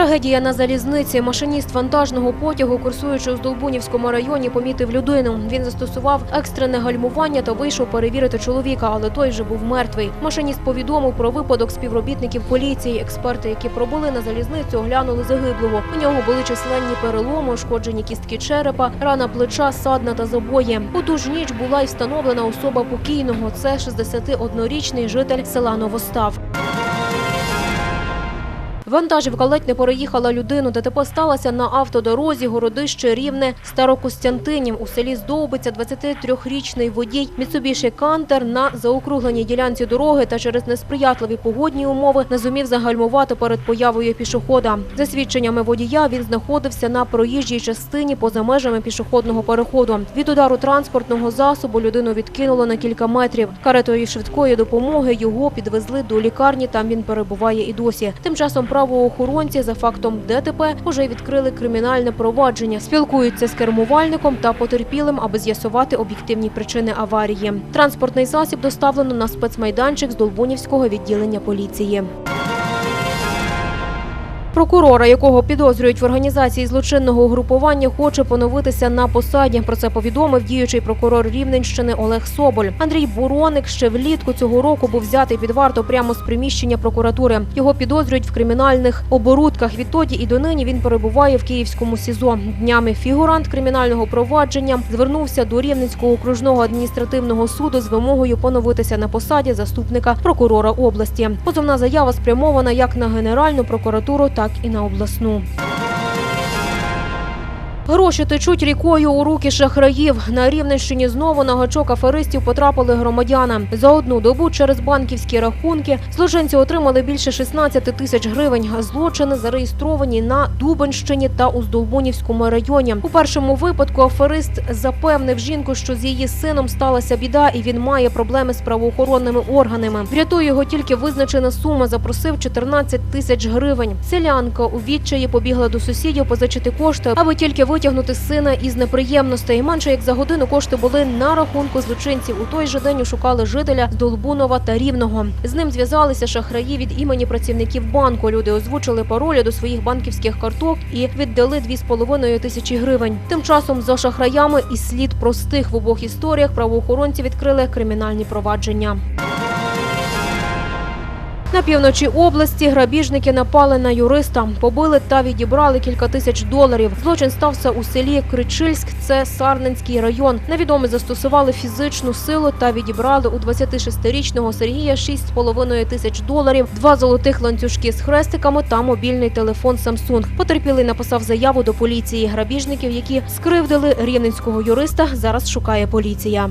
Трагедія на залізниці. Машиніст вантажного потягу, курсуючи у Здолбунівському районі, помітив людину. Він застосував екстрене гальмування та вийшов перевірити чоловіка, але той вже був мертвий. Машиніст повідомив про випадок співробітників поліції. Експерти, які пробули на залізницю, оглянули загиблого. У нього були численні переломи, ушкоджені кістки черепа, рана плеча, садна та забої. У ту ж ніч була й встановлена особа покійного. Це 61-річний житель села Новостав. Вантажівка ледь не переїхала людину. ДТП сталося на автодорозі городище Рівне Старокостянтинів. У селі Здовбиця 23-річний водій Міцубіші Кантер на заокругленій ділянці дороги та через несприятливі погодні умови не зумів загальмувати перед появою пішохода. За свідченнями водія, він знаходився на проїжджій частині поза межами пішохідного переходу. Від удару транспортного засобу людину відкинуло на кілька метрів. Каретою швидкої допомоги його підвезли до лікарні. Там він перебуває і досі. Тим часом правоохоронці за фактом ДТП вже відкрили кримінальне провадження. Спілкуються з кермувальником та потерпілим, аби з'ясувати об'єктивні причини аварії. Транспортний засіб доставлено на спецмайданчик з Долбунівського відділення поліції. Прокурора, якого підозрюють в організації злочинного угрупування, хоче поновитися на посаді. Про це повідомив діючий прокурор Рівненщини Олег Соболь. Андрій Буроник ще влітку цього року був взятий під варту прямо з приміщення прокуратури. Його підозрюють в кримінальних оборудках. Відтоді і донині він перебуває в Київському СІЗО. Днями фігурант кримінального провадження звернувся до Рівненського окружного адміністративного суду з вимогою поновитися на посаді заступника прокурора області. Позовна заява спрямована як на Генеральну прокуратуру, так і на обласну. Гроші течуть рікою у руки шахраїв. На Рівненщині знову на гачок аферистів потрапили громадяни. За одну добу через банківські рахунки злочинці отримали більше 16 тисяч гривень. Злочини зареєстровані на Дубенщині та у Здолбунівському районі. У першому випадку аферист запевнив жінку, що з її сином сталася біда, і він має проблеми з правоохоронними органами. Врятує його тільки визначена сума. Запросив 14 тисяч гривень. Селянка у відчаї побігла до сусідів позичити кошти, аби тільки витягнути сина із неприємностей. Менше як за годину кошти були на рахунку злочинців. У той же день шукали жителя Долбунова та Рівного. З ним зв'язалися шахраї від імені працівників банку. Люди озвучили паролі до своїх банківських карток і віддали 2,5 тисячі гривень. Тим часом за шахраями і слід простих в обох історіях правоохоронці відкрили кримінальні провадження. На півночі області грабіжники напали на юриста, побили та відібрали кілька тисяч доларів. Злочин стався у селі Кричильськ, це Сарненський район. Невідомі застосували фізичну силу та відібрали у 26-річного Сергія 6,5 тисяч доларів, два золотих ланцюжки з хрестиками та мобільний телефон Samsung. Потерпілий написав заяву до поліції. Грабіжників, які скривдили рівненського юриста, зараз шукає поліція.